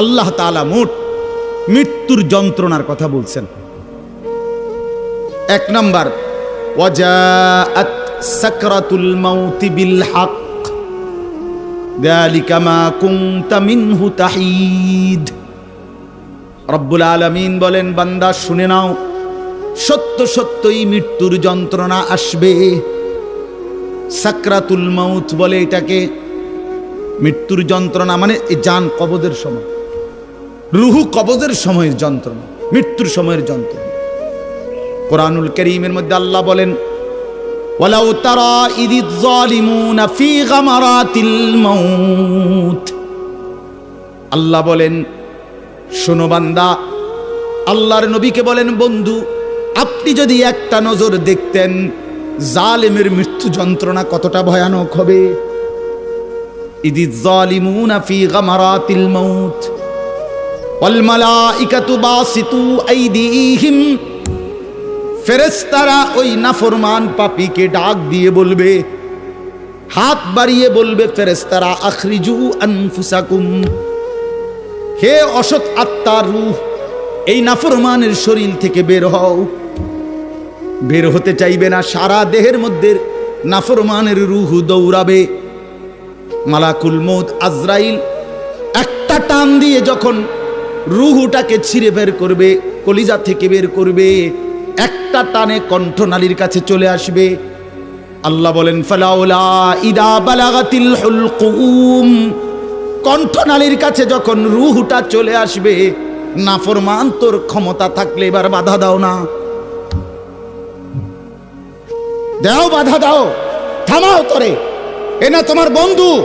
আল্লাহ তালা মোট মৃত্যুর যন্ত্রণার কথা বলছেন। এক নম্বর, ওয়াজাআত সাকরাতুল মাউতি বিল হক যালিকা মা তাহিদ। রব্বুল আলামিন বলেন, বান্দা, শুনে নাও, সত্য সত্যই মৃত্যুর যন্ত্রণা আসবে। সাকরাতুল মাউত বলে এটাকে মৃত্যুর যন্ত্রণা মানে জান কবদের সময়। রুহু কবজের সময়ের যন্ত্রণা, মৃত্যুর সময়ের যন্ত্রণা। কোরআনুল করিমের মধ্যে আল্লাহ বলেন আল্লাহ বলেন, শোনো বান্দা, আল্লাহর নবীকে বলেন, বন্ধু, আপনি যদি একটা নজর দেখতেন, জালেমের মৃত্যু যন্ত্রণা কতটা ভয়ানক হবে? ইদিজ জালিমুনা ফি গামারাতিল মাউত। ফেরেস্তারা ওই নাফরমান পাপিকে ডাক দিয়ে বলবে, হাত বাড়িয়ে বলবে ফেরেস্তারা আখরিজু আনফুসাকুম। হে অসৎ আত্মার রূহ, এই নাফরমানের শরীর থেকে বের হও। বের হতে চাইবে না, সারা দেহের মধ্যে নাফরমানের রুহ দৌড়াবে। মালাকুল মৌত আজরাইল একটা টান দিয়ে যখন রুহুটাকে ছিঁড়ে বের করবে, কলিজা থেকে বের করবে, একটা টানে কণ্ঠনালীর কাছে চলে আসবে। আল্লাহ বলেন, ফালাউলা ইদা কণ্ঠনালীর কাছে যখন রুহুটা চলে আসবে, নাফরমান, তোর ক্ষমতা থাকলে এবার বাধা দাও না। দাও, বাধা দাও। থামাও তোরে। এ না তোমার বন্ধু।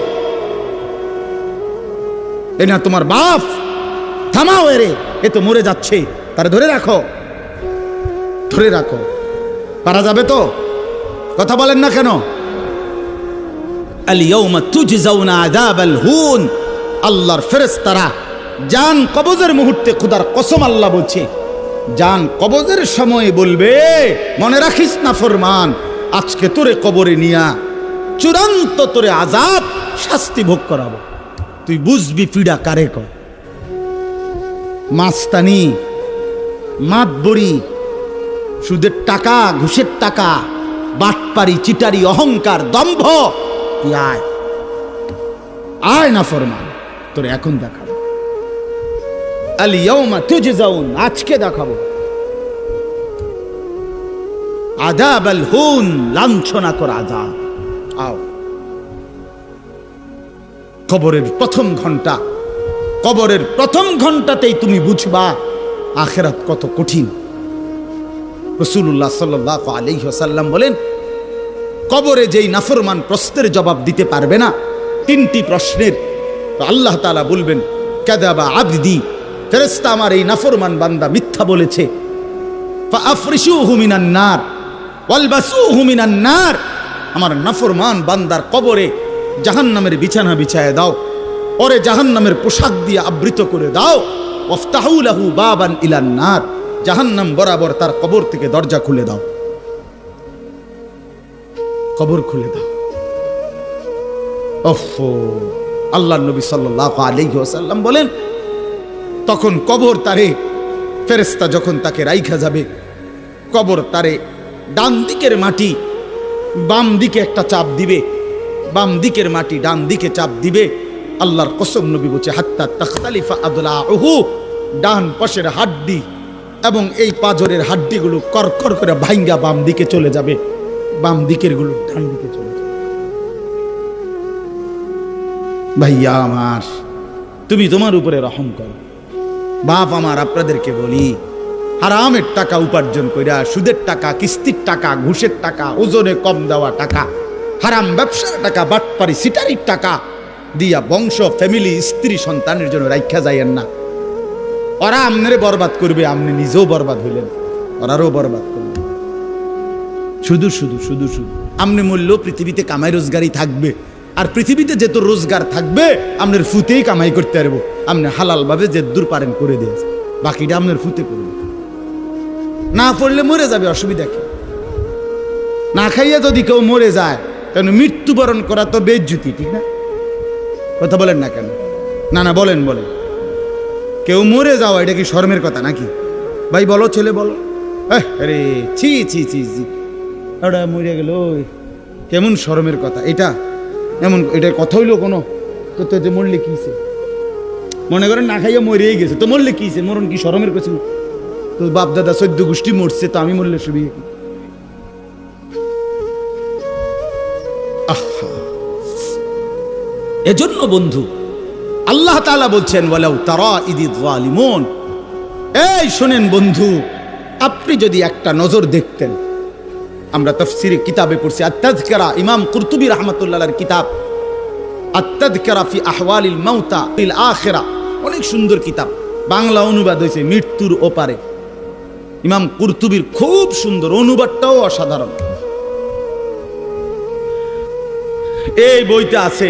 এ না তোমার বাপ। থামাও এরে। এ তো মরে যাচ্ছে। তারে ধরে রাখো। ধরে রাখো। পারা যাবে তো? কথা বলেন না কেন? আল্লাহর ফেরেশতারা, জান কবজের মুহূর্তে খুদার কসম আল্লাহ বলছে, জান কবজের সময় বলবে, মনে রাখিস না ফরমান, আজকে তোরে কবরে নিয়া চূড়ান্ত তোরে আজাব শাস্তি ভোগ করাবো। তুই বুঝবি পিড়া কারে কর মাস্তানি মাতবড়ি সুদের টাকা, ঘুষের টাকা, বাটপারি, চিটারি, অহংকার, দম্ভ। তুই আয়। আয় না ফরমান, তোর এখন দেখাবো। আলিয়াউমা তুজে যাউন আজকে দেখাবো। আজাব আল হুন, লাঞ্ছনা কর আজাব আও। কবরের প্রথম ঘণ্টা কবরের প্রথম ঘন্টাতেই তুমি বুঝবা আখেরাত কত কঠিন। রসুল্লাহ সাল্লাহ আলহ্লাম বলেন, কবরে যেই নাফরমান প্রশ্নের জবাব দিতে পারবে না, তিনটি প্রশ্নের। আল্লাহ তাআলা বলবেন কাদাবা আবদি ফেরেস্তা আমার এই নাফরমান বান্দা মিথ্যা বলেছে। আমার নাফরমান বান্দার কবরে জাহান্নামের বিছানা বিছায় দাও। ওরে জাহান্নামের পোশাক দিয়ে আবৃত করে দাও। ওয়াফতাহু লাহু বাবান ইলান নার। জাহান্নাম বরাবর তার কবর থেকে দরজা খুলে দাও। কবর খুলে দাও। ওফো, আল্লাহ নবী সাল্লাল্লাহু আলাইহি ওয়াসাল্লাম বলেন, তখন কবর তারে ফেরেস্তা যখন তাকে রাইখা যাবে, কবর তারে ডান দিকের মাটি বাম দিকে একটা চাপ দিবে, বাম দিকের মাটি ডান দিকে চাপ দিবে আল্লাহর কসম নবী বলছে, হাত্তা তখতালিফা আদলা ওহু ডান পাশের হাড্ডি এবং এই পাজরের হাড্ডিগুলো করকর করে ভাঙ্গা বাম দিকে চলে যাবে। বাম দিকেরগুলো ডান দিকে চলে যাবে। ভাইয়া আমার, তুমি তোমার উপরে রহম করো। বাপ আমার, আপনাদেরকে বলি, হারামের টাকা উপার্জন কইরা, সুদের টাকা, কিস্তির টাকা, ঘুষের টাকা, ওজনে কম দেওয়া টাকা, হারাম ব্যবসার টাকা, বাটপারি, সিটারির টাকা দিয়া বংশ ফ্যামিলি স্ত্রী, সন্তানের জন্য রাইখা যাইয়েন না। ওরা আমনেরে বরবাদ করবে আপনি নিজেও বরবাদ হইলেন। ওরারও বরবাদ করবে। শুধু শুধু শুধু শুধু। আমনে মূল্য পৃথিবীতে কামাই রোজগারই থাকবে। আর পৃথিবীতে যেত রোজগার থাকবে আপনার ফুতেই কামাই করতে পারব। আপনি হালাল ভাবে যে দূর পারেন করে দিয়েছে বাকিটা আপনার ফুতে করবে না পড়লে মরে যাবে, অসুবিধা কি? না খাইয়া যদি কেউ মরে যায়, কেন মৃত্যুবরণ করা তো বেজ্জুতি, ঠিক না? কথা বলেন না কেন? না না, বলেন বলেন। কেউ মরে যাওয়া, এটা কি শর্মের কথা নাকি? ভাই, বলো, ছেলে, বলো। আরে, ছি ছি ছি ছি। ওটা মরে গেল। কেমন শরমের কথা, এটা? এমন, এটা কথা হইল কোনো? তো যে মরলে কিছে মনে করেন না খাইয়া মরেই গেছে, তো মরলে কিছে মরণ কি শরমের কিছু তো বাপ দাদা সদ্য গোষ্ঠী মরছে, তো আমি মরলে সুবি আহা এজন্য বন্ধু, আল্লাহ তাআলা বলছেন, ওয়ালাউ তারা ইদি যালিমুন। এই শোনেন বন্ধু, আপনি যদি একটা নজর দেখতেন, আমরা তফসিরে কিতাবে পড়ছি আত্তাজকারা ইমাম কুরতুবী রহমতুল্লাহর কিতাব আত্তাজকারা ফি আহওয়ালিল মাউতা ইল আখেরা, অনেক সুন্দর কিতাব, বাংলা অনুবাদ হয়েছে মৃত্যুর ওপারে। ইমাম কুরতুবীর খুব সুন্দর, অনুবাদটাও অসাধারণ। এই বইতে আছে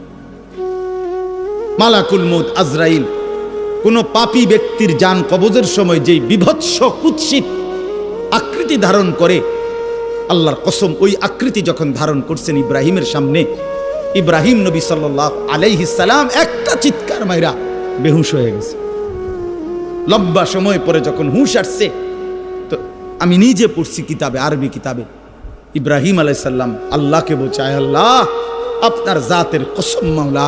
মালাকুল মৌত আজরাইল। কোন পাপী ব্যক্তির যান কবজের সময় যেই বিভৎস কুৎসিত আকৃতি ধারণ করে, আল্লাহর কসম ওই আকৃতি যখন ধারণ করছেন ইব্রাহিমের সামনে, ইব্রাহিম নবী সাল্লাহ আলাইহিসালাম একটা চিৎকার মাইরা বেহুশ হয়ে গেছে। লম্বা সময় পরে যখন হুঁশ আসছে, তো আমি নিজে পড়ছি কিতাবে, আরবি কিতাবে। ইব্রাহিম আলাইসাল্লাম আল্লাহকে বোঝায় আল্লাহ, আপনার জাতের কসম মাওলা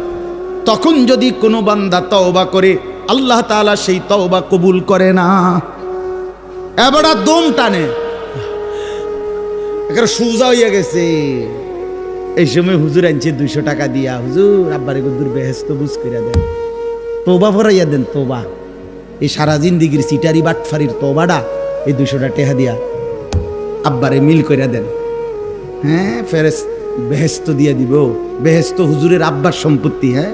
তখন যদি কোনো বান্দা তওবা করে, আল্লাহ তাআলা সেই তওবা কবুল করে না। এবারে দম টানে। এখানে সোজা হইয়া গেছে। এই সময় হুজুর আনছে দুইশো টাকা দিয়া। হুজুর, আব্বারে গুদুর বেহেস্ত বুঝ করে দেন। তোবা ভরাইয়া দেন তোবা এই সারা জিন্দিগির সিটারি বাটফারির তোবাটা এই দুইশোটা টেহা দিয়া আব্বারে মিল করে দেন। হ্যাঁ ফেরেস বেহেস্ত দিয়ে দিব। বেহেস্ত হুজুরের আব্বার সম্পত্তি হ্যাঁ?